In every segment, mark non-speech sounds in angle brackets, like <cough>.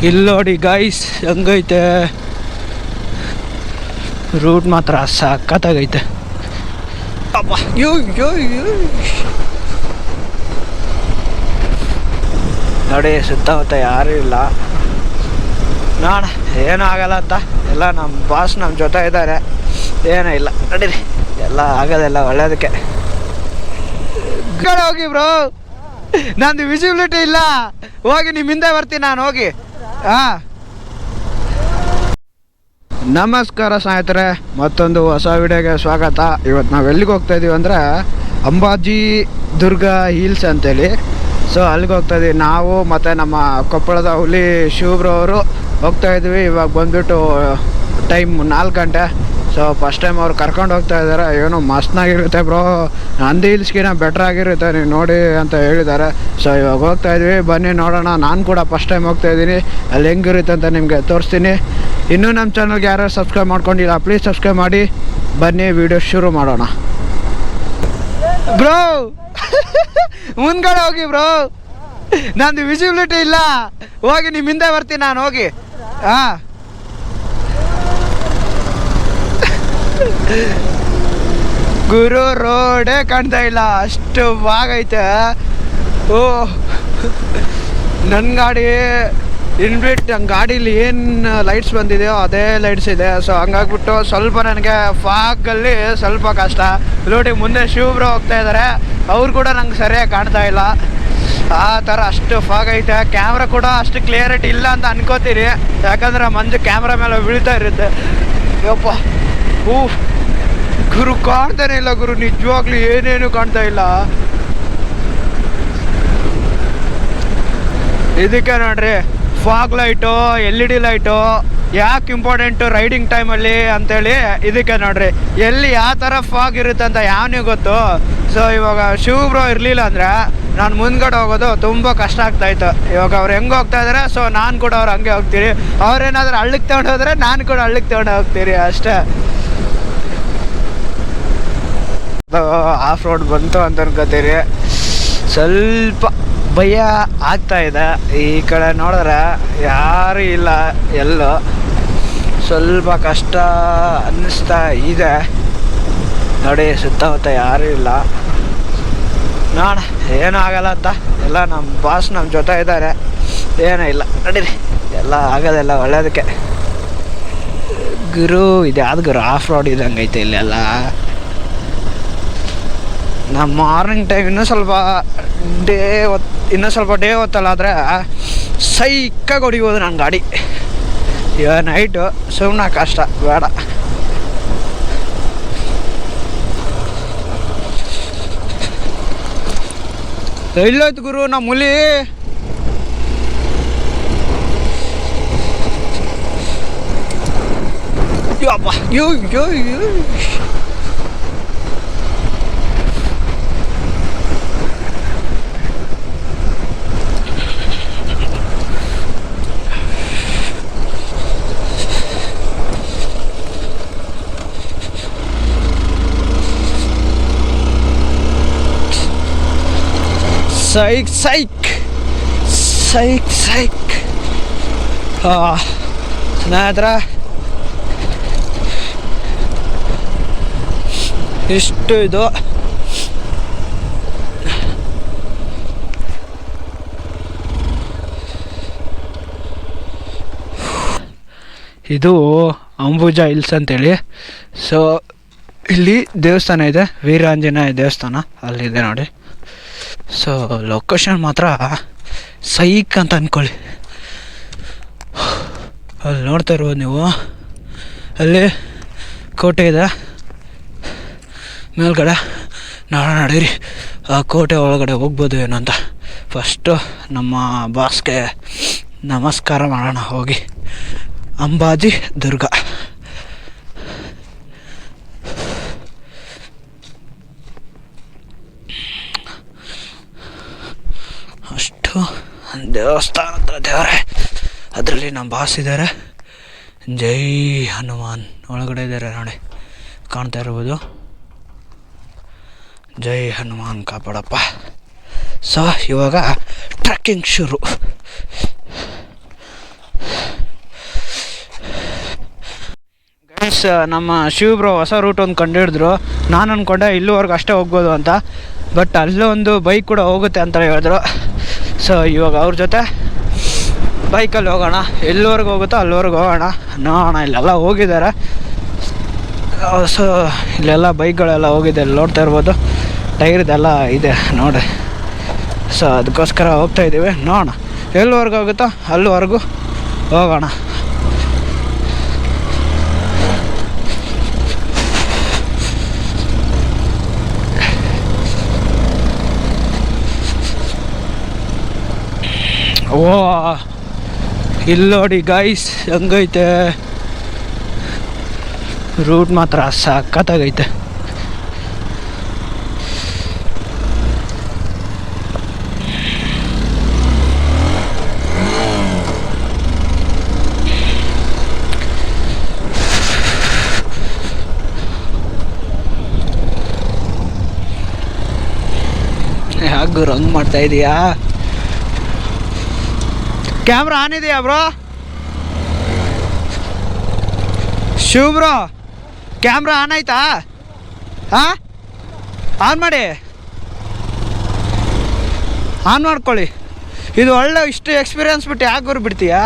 ಇಲ್ಲಿ ನೋಡಿ ಗೈಸ್ ಹೆಂಗೈತೆ ರೂಟ್ ಮಾತ್ರ ಸಾಕತ್ತಾಗೈತೆ ಅಪ್ಪ ಯೋ ಯೋ ಯೋ ನೋಡಿ ಸುತ್ತಮುತ್ತ ಯಾರು ಇಲ್ಲ ನೋಡ ಏನೂ ಆಗಲ್ಲ ಅಂತ ಎಲ್ಲ ನಮ್ಮ ಬಾಸ್ ನಮ್ಮ ಜೊತೆ ಇದ್ದಾರೆ ಏನೂ ಇಲ್ಲ ನಡೀರಿ ಎಲ್ಲ ಆಗೋದೆಲ್ಲ ಒಳ್ಳೇದಕ್ಕೆ ಹೋಗಿ ಬ್ರೋ ನಂದು ವಿಸಿಬಿಲಿಟಿ ಇಲ್ಲ ಹೋಗಿ ನಿಮ್ಮ ಹಿಂದೆ ಬರ್ತೀನಿ ನಾನು ಹೋಗಿ ಹಾಂ ನಮಸ್ಕಾರ ಸ್ನೇಹಿತರೆ, ಮತ್ತೊಂದು ಹೊಸ ವಿಡಿಯೋಗೆ ಸ್ವಾಗತ. ಇವತ್ತು ನಾವು ಎಲ್ಲಿಗೆ ಹೋಗ್ತಾ ಇದೀವಿ ಅಂದರೆ ಅಂಬಾಜಿ ದುರ್ಗ ಹಿಲ್ಸ್ ಅಂತೇಳಿ. ಸೊ ಅಲ್ಲಿಗೆ ಹೋಗ್ತಾ ಇದೀವಿ. ನಾವು ಮತ್ತು ನಮ್ಮ ಕೊಪ್ಪಳದ ಹುಲಿ ಶಿವಬ್ರವರು ಹೋಗ್ತಾ ಇದ್ವಿ. ಇವಾಗ ಬಂದ್ಬಿಟ್ಟು ಟೈಮ್ ನಾಲ್ಕು ಗಂಟೆ. ಸೊ ಫಸ್ಟ್ ಟೈಮ್ ಅವ್ರು ಕರ್ಕೊಂಡು ಹೋಗ್ತಾ ಇದ್ದಾರೆ ಏನೋ ಮಸ್ತ್ನಾಗಿರುತ್ತೆ ಬ್ರೋ ನಂದಿ ಹಿಲ್ಸ್ಗಿನ ಬೆಟ್ರ್ ಆಗಿರುತ್ತೆ. ನೀವು ನೋಡಿ ಅಂತ ಹೇಳಿದ್ದಾರೆ. ಸೊ ಇವಾಗ ಹೋಗ್ತಾ ಇದ್ವಿ. ಬನ್ನಿ ನೋಡೋಣ. ನಾನು ಕೂಡ ಫಸ್ಟ್ ಟೈಮ್ ಹೋಗ್ತಾ ಇದ್ದೀನಿ. ಅಲ್ಲಿ ಹೆಂಗಿರುತ್ತೆ ಅಂತ ನಿಮಗೆ ತೋರಿಸ್ತೀನಿ. ಇನ್ನೂ ನಮ್ಮ ಚಾನಲ್ಗೆ ಯಾರು ಸಬ್ಸ್ಕ್ರೈಬ್ ಮಾಡ್ಕೊಂಡಿಲ್ಲ ಪ್ಲೀಸ್ ಸಬ್ಸ್ಕ್ರೈಬ್ ಮಾಡಿ. ಬನ್ನಿ ವಿಡಿಯೋ ಶುರು ಮಾಡೋಣ. ಬ್ರೋ <laughs> ಮುಂದ್ಗಡೆ ಹೋಗಿ ಬ್ರೋ ನಂದು ವಿಸಿಬಿಲಿಟಿ ಇಲ್ಲ. ಹೋಗಿ ನಿಮ್ಮ ಹಿಂದೆ ಬರ್ತೀನಿ ನಾನು, ಹೋಗಿ. ಹಾಂ. ಗುರು ರೋಡೇ ಕಾಣ್ತಾ ಇಲ್ಲ. ಅಷ್ಟು ಬಾಗೈತೆ ಓ ನನ್ನ ಗಾಡಿ ಇನ್ಬಿಟ್ ನನ್ನ ಗಾಡೀಲಿ ಏನು ಲೈಟ್ಸ್ ಬಂದಿದೆಯೋ ಅದೇ ಲೈಟ್ಸ್ ಇದೆ. ಸೊ ಹಂಗಾಗ್ಬಿಟ್ಟು ಸ್ವಲ್ಪ ನನಗೆ ಫಾಗಲ್ಲಿ ಸ್ವಲ್ಪ ಕಷ್ಟ. ನೋಡಿ, ಮುಂದೆ ಶಿವಬ್ರು ಹೋಗ್ತಾ ಇದ್ದಾರೆ ಅವ್ರು ಕೂಡ ನಂಗೆ ಸರಿಯಾಗಿ ಕಾಣ್ತಾ ಇಲ್ಲ. ಆ ಥರ ಅಷ್ಟು ಫಾಗ್ ಐತೆ. ಕ್ಯಾಮ್ರಾ ಕೂಡ ಅಷ್ಟು ಕ್ಲಿಯರಿಟಿ ಇಲ್ಲ ಅಂತ ಅನ್ಕೋತೀರಿ ಯಾಕಂದ್ರೆ ಮಂಜು ಕ್ಯಾಮ್ರಾ ಮೇಲೆ ಬೀಳ್ತಾ ಇರುತ್ತೆ. ಯಪ್ಪ. ಹೂ ಗುರು ಕಾಣ್ತಾನೆ ಇಲ್ಲ ಗುರು, ನಿಜವಾಗ್ಲೂ ಏನೇನು ಕಾಣ್ತಾ ಇಲ್ಲ. ಇದಕ್ಕೆ ನೋಡ್ರಿ fog light L E D light ಯಾಕೆ ಇಂಪಾರ್ಟೆಂಟು ರೈಡಿಂಗ್ ಟೈಮಲ್ಲಿ ಅಂತೇಳಿ ಇದಕ್ಕೆ ನೋಡ್ರಿ, ಎಲ್ಲಿ ಯಾವ ಥರ ಫಾಗ್ ಇರುತ್ತೆ ಅಂತ ಯಾವನಿಗೆ ಗೊತ್ತು. ಸೊ ಇವಾಗ ಶಿವಬ್ರೋ ಇರಲಿಲ್ಲ ಅಂದರೆ ನಾನು ಮುಂದ್ಗಡೆ ಹೋಗೋದು ತುಂಬ ಕಷ್ಟ ಆಗ್ತಾಯಿತ್ತು ಇವಾಗ ಅವ್ರು ಹೆಂಗೆ ಹೋಗ್ತಾ ಇದ್ದಾರೆ ಸೊ ನಾನು ಕೂಡ ಅವ್ರು ಹಂಗೆ ಹೋಗ್ತೀರಿ ಅವ್ರೇನಾದ್ರೂ ಹಳ್ಳಿಗೆ ತೊಗೊಂಡು ನಾನು ಕೂಡ ಹಳ್ಳಿಗೆ ತೊಗೊಂಡು ಹೋಗ್ತೀರಿ ಅಷ್ಟೇ. ಆಫ್ ರೋಡ್ ಬಂತು ಅಂತ ಅನ್ಕೋತೀರಿ ಸ್ವಲ್ಪ ಭಯ ಆಗ್ತಾ ಇದೆ. ಈ ಕಡೆ ನೋಡಿದ್ರೆ ಯಾರು ಇಲ್ಲ, ಎಲ್ಲೋ. ಸ್ವಲ್ಪ ಕಷ್ಟ ಅನ್ನಿಸ್ತಾ ಇದೆ. ನೋಡಿ, ಸುತ್ತಮುತ್ತ ಯಾರು ಇಲ್ಲ. ನೋಡ, ಏನೂ ಆಗಲ್ಲ ಅಂತ. ಎಲ್ಲ ನಮ್ಮ ಬಾಸ್ ನಮ್ಮ ಜೊತೆ ಇದ್ದಾರೆ. ಏನೂ ಇಲ್ಲ. ನಡೀರಿ. ಎಲ್ಲ ಆಗೋದೆಲ್ಲ ಒಳ್ಳೇದಕ್ಕೆ. ಗುರು ಇದು ಯಾವ್ದು ಗುರು? ಆಫ್ ರೋಡ್ ಇದ್ದಂಗೆ ಐತೆ ಇಲ್ಲೆಲ್ಲ. ನಮ್ಮ ಮಾರ್ನಿಂಗ್ ಟೈಮ್ ಇನ್ನೂ ಸ್ವಲ್ಪ ಡೇ ಹೊತ್ತು ಇನ್ನೂ ಸ್ವಲ್ಪ ಡೇ ಹೊತ್ತಲ್ಲ, ಆದರೆ ಸೈಕಾಗಿ ಹೊಡಿಬೋದು ನನ್ನ ಗಾಡಿ. ಇವಾಗ ನೈಟು ಸುಮ್ಮನೆ ಕಷ್ಟ, ಬೇಡ. ಎಲ್ಲೋಯ್ತು ಗುರು ನಮ್ಮ ಹುಲಿ. ಯೋ ಯೋ ಯೋ. ಸೈಕ್ ಸೈಕ್ ಸೈಕ್ ಸೈಕ್ ಸ್ನೇಹಿತರ ಇಷ್ಟು ಇದು. ಇದು ಅಂಬುಜ ಹಿಲ್ಸ್ ಅಂತೇಳಿ. ಸೊ ಇಲ್ಲಿ ದೇವಸ್ಥಾನ ಇದೆ. ವೀರಾಂಜನೇಯ ದೇವಸ್ಥಾನ. ಅಲ್ಲಿದೆ ನೋಡಿ. ಸೊ ಲೊಕೇಶನ್ ಮಾತ್ರ ಸೈಕ್ ಅಂತ ಅಂದ್ಕೊಳ್ಳಿ ಅಲ್ಲಿ ನೋಡ್ತಾ ಇರ್ಬೋದು ನೀವು. ಅಲ್ಲಿ ಕೋಟೆ ಇದೆ. ಮೇಲ್ಗಡೆ ನಾಳೆ ನಡೀರಿ ಆ ಕೋಟೆ ಒಳಗಡೆ ಹೋಗ್ಬೋದು ಏನೋ ಅಂತ. ಫಸ್ಟು ನಮ್ಮ ಬಾಸ್ಗೆ ನಮಸ್ಕಾರ ಮಾಡೋಣ. ಹೋಗಿ. ಅಂಬಾಜಿ ದುರ್ಗ ಅಷ್ಟು ದೇವಸ್ಥಾನ ದೇವರೇ ಅದರಲ್ಲಿ ನಮ್ಮ ಬಾಸ್ ಇದ್ದಾರೆ. ಜೈ ಹನುಮಾನ್. ಒಳಗಡೆ ಇದ್ದಾರೆ ನೋಡಿ. ಕಾಣ್ತಾ ಇರ್ಬೋದು. ಜೈ ಹನುಮಾನ್ ಕಾಪಾಡಪ್ಪ. ಸೊ ಇವಾಗ ಟ್ರಕ್ಕಿಂಗ್ ಶುರು. ಗೈಸ್ ನಮ್ಮ ಶಿವಬ್ರೋ ಹೊಸ ರೂಟ್ ಒಂದು ಕಂಡುಹಿಡಿದ್ರು. ನಾನು ಅಂದ್ಕೊಂಡೆ ಇಲ್ಲಿವರೆಗೂ ಅಷ್ಟೇ ಹೋಗ್ಬೋದು ಅಂತ. ಬಟ್ ಅಲ್ಲೊಂದು ಬೈಕ್ ಕೂಡ ಹೋಗುತ್ತೆ ಅಂತ ಹೇಳಿದ್ರು. ಸೊ ಇವಾಗ ಅವ್ರ ಜೊತೆ ಬೈಕಲ್ಲಿ ಹೋಗೋಣ. ಎಲ್ಲಿವರೆಗೂ ಹೋಗುತ್ತೋ ಅಲ್ಲಿವರೆಗೂ ಹೋಗೋಣ. ನೋಡೋಣ ಇಲ್ಲೆಲ್ಲ ಹೋಗಿದ್ದಾರೆ. ಸೊ ಇಲ್ಲೆಲ್ಲ ಬೈಕ್ಗಳೆಲ್ಲ ಹೋಗಿದೆ. ಇಲ್ಲಿ ನೋಡ್ತಾ ಇರ್ಬೋದು. ಟೈರ್ದೆಲ್ಲ ಇದೆ ನೋಡಿ. ಸೊ ಅದಕ್ಕೋಸ್ಕರ ಹೋಗ್ತಾ ಇದ್ದೀವಿ ನೋಡೋಣ ಎಲ್ಲಿವರೆಗೂ ಹೋಗುತ್ತೋ ಅಲ್ಲಿವರೆಗೂ ಹೋಗೋಣ. ಓ ಇಲ್ಲಿ ನೋಡಿ ಗೈಸ್ ಹೆಂಗೈತೆ? ರೂಟ್ ಮಾತ್ರ ಸಖತ್ತಾಗೈತೆ. ಯಾಕೆ ಹಂಗೆ ಮಾಡ್ತಾ ಇದೀಯಾ? ಕ್ಯಾಮ್ರಾ ಆನ್ ಇದೆಯಾ bro Shiv bro camera on ಆಯ್ತಾ? ಹಾಂ? ಆನ್ ಮಾಡಿ? ಆನ್ ಮಾಡ್ಕೊಳ್ಳಿ. ಇದು ಒಳ್ಳೆ ಇಷ್ಟು ಎಕ್ಸ್ಪೀರಿಯನ್ಸ್ ಬಿಟ್ಟು ಯಾಕೆ ಗುರು ಬಿಡ್ತೀಯಾ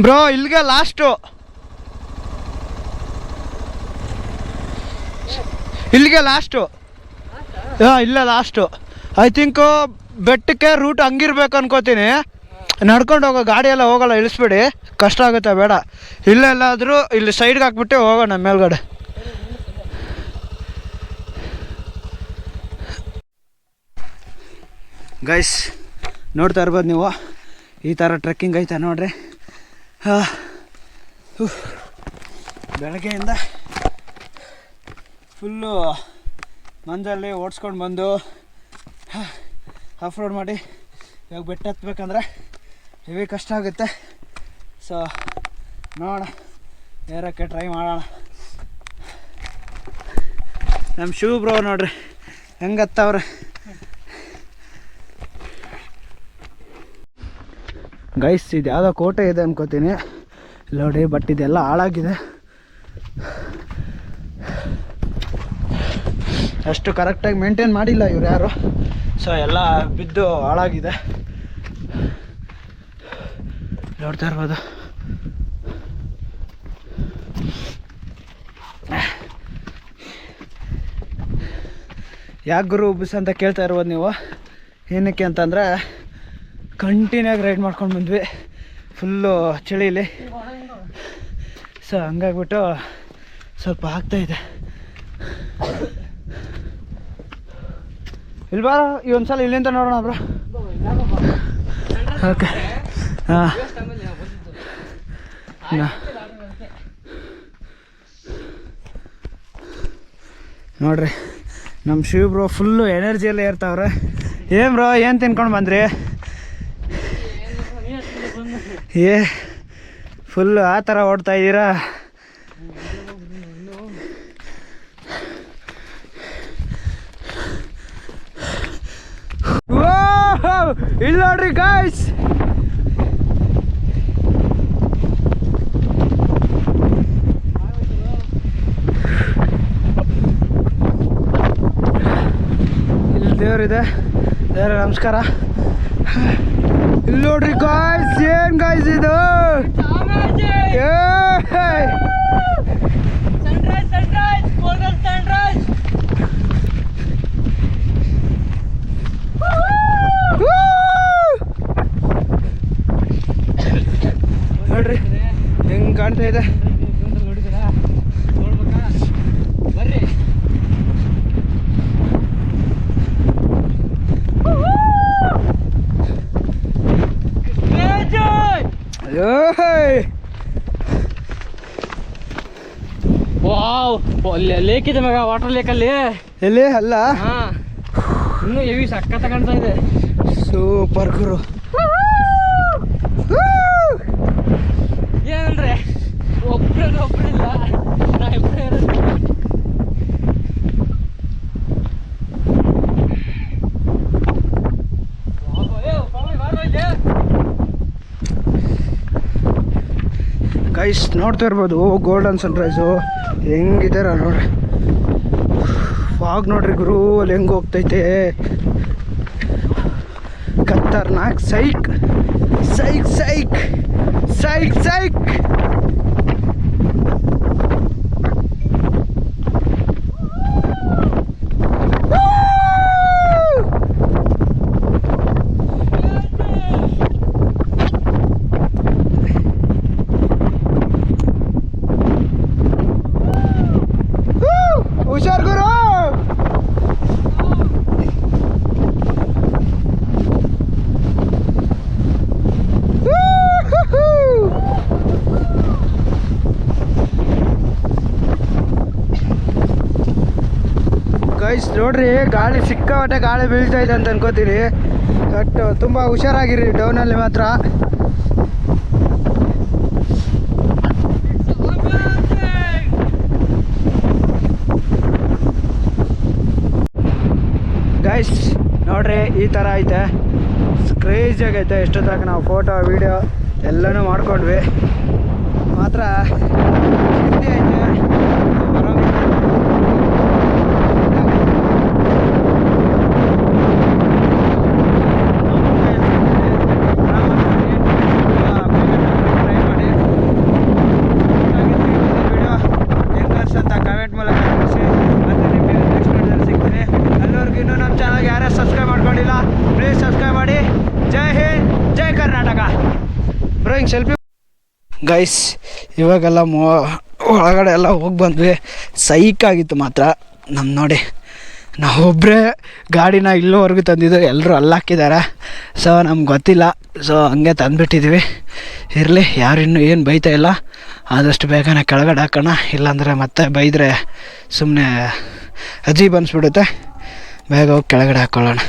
ಬ್ರೋ, ಇಲ್ಲಿಗೆ ಲಾಸ್ಟು. ಇಲ್ಲಿಗೆ ಲಾಸ್ಟು. ಹಾಂ, ಇಲ್ಲ ಲಾಸ್ಟು. ಐ ಥಿಂಕು ಬೆಟ್ಟಕ್ಕೆ ರೂಟ್ ಹಂಗಿರ್ಬೇಕು ಅನ್ಕೋತೀನಿ. ನಡ್ಕೊಂಡು ಹೋಗೋ, ಗಾಡಿ ಎಲ್ಲ ಹೋಗಲ್ಲ, ಇಳಿಸ್ಬಿಡಿ. ಕಷ್ಟ ಆಗುತ್ತೆ, ಬೇಡ. ಇಲ್ಲೆಲ್ಲಾದರೂ ಇಲ್ಲಿ ಸೈಡ್ಗೆ ಹಾಕ್ಬಿಟ್ಟು ಹೋಗೋಣ ಮೇಲ್ಗಡೆ. ಗೈಸ್ ನೋಡ್ತಾ ಇರ್ಬೋದು ನೀವು. ಈ ಥರ ಟ್ರೆಕ್ಕಿಂಗ್ ಐತೆ ನೋಡ್ರಿ. ಬೆಳಗ್ಗೆಯಿಂದ ಫುಲ್ಲು ಮಂಜಲ್ಲಿ ಓಡಿಸ್ಕೊಂಡು ಬಂದು ಆಫ್ ರೋಡ್ ಮಾಡಿ ಇವಾಗ ಬೆಟ್ಟ ಹತ್ಬೇಕಂದ್ರೆ ಹೆವಿ ಕಷ್ಟ ಆಗುತ್ತೆ. ಸೊ ನೋಡೋಣ. ಏರೋಕ್ಕೆ ಟ್ರೈ ಮಾಡೋಣ. ನಮ್ಮ ಶಿವ ಬ್ರೋ ನೋಡ್ರಿ. ಹೆಂಗೆ ಗೈಸ್, ಇದು ಯಾವುದೋ ಕೋಟೆ ಇದೆ ಅನ್ಕೋತೀನಿ. ನೋಡಿ ಬಟ್ ಇದೆಲ್ಲ ಹಾಳಾಗಿದೆ. ಅಷ್ಟು ಕರೆಕ್ಟಾಗಿ ಮೇಂಟೈನ್ ಮಾಡಿಲ್ಲ ಇವ್ರು ಯಾರು. ಸೊ ಎಲ್ಲ ಬಿದ್ದು ಹಾಳಾಗಿದೆ. ನೋಡ್ತಾ ಇರ್ಬೋದು. ಯಾಕೆ ಗುರು ಉಬ್ಬಿಸ್ ಅಂತ ಕೇಳ್ತಾ ಇರ್ಬೋದು ನೀವು? ಏನಕ್ಕೆ ಅಂತಂದರೆ ಕಂಟಿನ್ಯೂಯಾಗಿ ರೈಡ್ ಮಾಡ್ಕೊಂಡು ಬಂದ್ವಿ. ಫುಲ್ಲು ಚಳಿಲಿ. ಸೊ ಹಂಗಾಗ್ಬಿಟ್ಟು ಸ್ವಲ್ಪ ಆಗ್ತಾಯಿದೆ ಇಲ್ಲಿ ಬಾ ಈ ಒಂದ್ಸಲ ಇಲ್ಲಿಂದ ನೋಡೋಣ ಬ್ರೋ. ಓಕೆ ಹಾಂ. ನೋಡ್ರಿ ನಮ್ಮ ಶಿವ ಬ್ರೋ ಫುಲ್ಲು ಎನರ್ಜಿಯಲ್ಲೇ ಇರ್ತಾವ್ರೆ. ಏನು ಬ್ರೋ, ಏನು ತಿನ್ಕೊಂಡು ಬಂದ್ರಿ? ಏ ಫುಲ್ ಆ ಥರ ಓಡ್ತಾ ಇದ್ದೀರಾ ಇಲ್ಲಿ ನೋಡ್ರಿ ಗಾಯ್ಸ್ ಇಲ್ಲಿ ದೇವ್ರಿದೆ. ದೇವ್ರ ನಮಸ್ಕಾರ. ನೋಡ್ರಿ ಗಾಯ್ಸ್ ಏನ್ ಗಾಯ್ಸ್ ಇದು ಏ ಸನ್ರೈಸ್ ಸನ್ರೈಸ್ ಗೋಲ್ಡನ್ ಸನ್ರೈಸ್ ನೋಡ್ರಿ ಹೆಂಗ್ ಕಾಣ್ತಾ ಇದೆ ಬರ್ರಿ ಅಯ್ಯೋ ಲೇಕ್ ಇದೆ ಮಗ ವಾಟರ್ ಲೇಕ್ ಅಲ್ಲಿ. ಎಲ್ಲಿ? ಅಲ್ಲ? ಹಾ. ಇನ್ನು ಸಕ್ಕತ್ತ ಸಖತ್ತ ಕಾಣ್ತಾ ಇದೆ. ಸೂಪರ್ ಗುರು. ಏನಂದ್ರೆ ಒಬ್ರು ಒಬ್ರಿಲ್ಲ ನಾ ಇಬ್ಬರೇ ಇರೋದು ವಾವ್, ಏ, ಸ್ವಾಮಿ, ಬಾರೋ ಇಲ್ಲಿ. ಗೈಸ್ ನೋಡ್ತಾ ಇರ್ಬೋದು. ಗೋಲ್ಡನ್ ಸನ್ರೈಸು ಹೆಂಗಿದಾರ ನೋಡ್ರಿ. ಫಾಗ್ ನೋಡ್ರಿ ಗುರು, ಅಲ್ಲಿ ಹೆಂಗ್ ಹೋಗ್ತೈತೆ. ಖತರ್ನಾಕ್ ಸೈಕ್. ಸೈಕ್ ಸೈಕ್. ಸೈಕ್ ಸೈಕ್ ಹುಷಾರ್ ಗುರು ಗೈಸ್ ನೋಡ್ರಿ, ಗಾಳಿ ಸಿಕ್ಕಾಪಟ್ಟೆ ಗಾಳಿ ಬೀಳ್ತಾ ಇದೆ ಅಂತ ಅನ್ಕೋತೀರಿ ಬಟ್ ತುಂಬ ಹುಷಾರಾಗಿರಿ ಡೌನಲ್ಲಿ ಮಾತ್ರ. ಗೈಸ್ ನೋಡ್ರಿ, ಈ ಥರ ಐತೆ. ಕ್ರೇಜಿ ಆಗೈತೆ, ಎಷ್ಟೊತ್ತಾಗ ನಾವು ಫೋಟೋ ವೀಡಿಯೋ ಎಲ್ಲನೂ ಮಾಡ್ಕೊಂಡ್ವಿ. ಮಾತ್ರ ಐತೆ ಬರೋಂಗಿಲ್ಲ. ಟ್ರೈ ಮಾಡಿ ಅಂತ ಕಮೆಂಟ್ ಮೂಲಕ ತಿಳಿಸಿ ಮತ್ತೆ ನಿಮಗೆ ನೆಕ್ಸ್ಟ್ ವಿಡಿಯೋದಲ್ಲಿ ಸಿಗ್ತೀನಿ ಅಲ್ಲಿವರೆಗೂ ಇನ್ನೂ ನಮ್ಮ ಚಾನಲ್ಗೆ ಯಾರೇ ಸಬ್ಸ್ಕ್ರೈಬ್ ಮಾಡ್ಕೊಂಡಿಲ್ಲ ಪ್ಲೀಸ್ ಸಬ್ಸ್ಕ್ರೈಬ್ ಮಾಡಿ ಜೈ ಹಿಂದ್ ಜೈ ಕರ್ನಾಟಕ ಬ್ರೋ ಹಿಂಗೆ ಸೆಲ್ಫಿ ಗೈಸ್ ಇವಾಗೆಲ್ಲ ಮೋ, ಒಳಗಡೆ ಎಲ್ಲ ಹೋಗಿ ಬಂದ್ವಿ. ಸೈಕ್ ಆಗಿತ್ತು ಮಾತ್ರ. ನಮ್ಮ ನೋಡಿ ನಾವೊಬ್ಬರೇ ಗಾಡಿನ ಇಲ್ಲೋವರೆಗೂ ತಂದಿದ್ದು. ಎಲ್ಲರೂ ಅಲ್ಲಾಕಿದ್ದಾರೆ ಸೊ ನಮ್ಗೆ ಗೊತ್ತಿಲ್ಲ. ಸೊ ಹಂಗೆ ತಂದುಬಿಟ್ಟಿದ್ದೀವಿ ಇರಲಿ, ಯಾರು ಇನ್ನೂ ಏನು ಬೈತಾ ಇಲ್ಲ. ಆದಷ್ಟು ಬೇಗನೆ ಕೆಳಗಡೆ ಹಾಕೋಣ. ಇಲ್ಲಾಂದರೆ ಮತ್ತೆ ಬೈದರೆ ಸುಮ್ಮನೆ ಅಜೀಬ್ ಅನಿಸ್ಬಿಡುತ್ತೆ. ಬೇಗ ಹೋಗಿ ಕೆಳಗಡೆ ಹಾಕ್ಕೊಳ್ಳೋಣ